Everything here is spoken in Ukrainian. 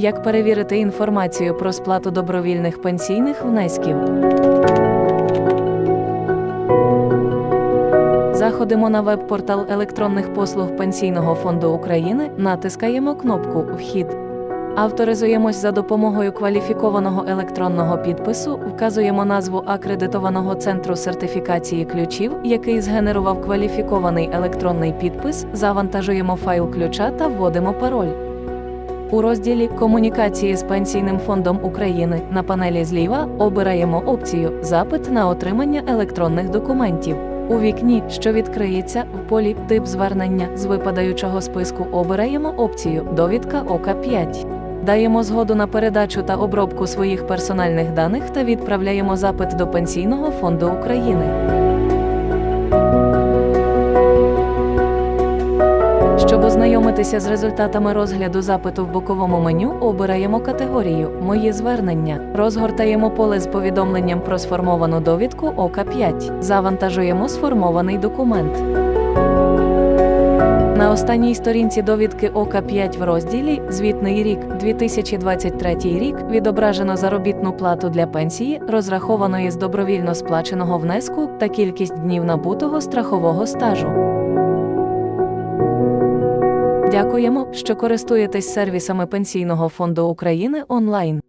Як перевірити інформацію про сплату добровільних пенсійних внесків? Заходимо на веб-портал електронних послуг Пенсійного фонду України, натискаємо кнопку Вхід. Авторизуємось за допомогою кваліфікованого електронного підпису, вказуємо назву акредитованого центру сертифікації ключів, який згенерував кваліфікований електронний підпис, завантажуємо файл ключа та вводимо пароль. У розділі Комунікації з Пенсійним фондом України на панелі зліва обираємо опцію Запит на отримання електронних документів. У вікні, що відкриється, в полі Тип звернення з випадаючого списку обираємо опцію Довідка ОК 5. Даємо згоду на передачу та обробку своїх персональних даних та відправляємо запит до Пенсійного фонду України. Ознайомитися з результатами розгляду запиту в боковому меню, обираємо категорію Мої звернення, розгортаємо поле з повідомленням про сформовану довідку ОК5, завантажуємо сформований документ. На останній сторінці довідки ОК5 в розділі Звітний рік 2023 рік відображено заробітну плату для пенсії, розрахованої з добровільно сплаченого внеску та кількість днів набутого страхового стажу. Дякуємо, що користуєтесь сервісами Пенсійного фонду України онлайн.